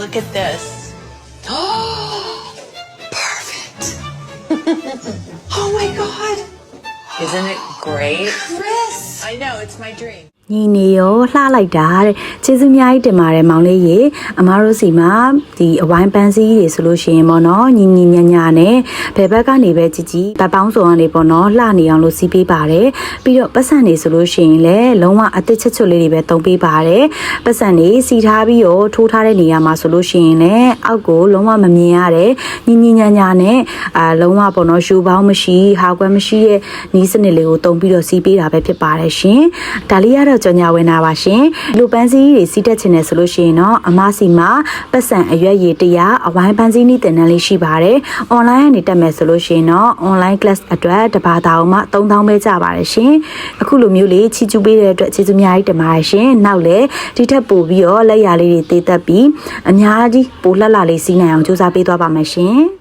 Look at this. Perfect. oh my god. Isn't it great? Chris. I know, it's my dream. ညီနေရောလှလိုက်တာတဲ့ကျေးဇူးအများကြီးတင်ပါတယ်မောင်လေးရေအမားတို့စီမှာဒီအဝိုင်းပန်းစည်းတွေဆိုလို့ရှိရင်ပေါ့နော်ညီညီညာညာနဲ့ဘယ်ဘက်ကနေပဲကြည်ကြည်ဗတ်ပေါင်းစုံကနေပေါ့နော်လှနေအောင်လို့စီးပေးပါတယ်ပြီးတော့ပတ်စံတွေဆိုလို့ရှိရင်လည်းလုံးဝအသစ်ချွတ်ချွတ်လေးတွေပဲတုံးပေးပါတယ်ပတ်စံတွေစီထားပြီးတော့ထိုးထားတဲ့နေရာမှာဆိုလို့ရှိရင်လည်းအောက်ကိုလုံးဝမမြင်ရတဲ့ညီညီညာညာနဲ့အာလုံးဝပေါ့နော်ရှူပေါင်းမရှိဟာကွက်မရှိရဲ့နီးစနစ်လေးကိုတုံးပြီးတော့စီးပေးတာပဲဖြစ်ပါတယ်ရှင်ဒါလေးကတော့ကြော်ညာဝင်တာပါရှင်လူပန်းစည်းတွေစီးတက်ချင်တယ်ဆိုလို့ရှိရင်တော့အမစီမှာပတ်စံအရွက်ရည်တရားအဝိုင်းပန်းစည်းနည်းတင်တန်းလေးရှိပါတယ်။ online ကနေတက်မယ်ဆိုလို့ရှိရင်တော့ online class အတွက်တစ်ဘာသာအောင်မှ3000ပဲကြပါတယ်ရှင်။အခုလိုမျိုးလေးချီကျူးပေးတဲ့အတွက်ကျေးဇူးအများကြီးတင်ပါတယ်ရှင်။နောက်လည်းဒီထက်ပိုပြီးတော့လက်ရာလေးတွေတည်သက်ပြီးအများကြီးပိုလှလှလေးစီးနိုင်အောင်ကြိုးစားပေးသွားပါမယ်ရှင်။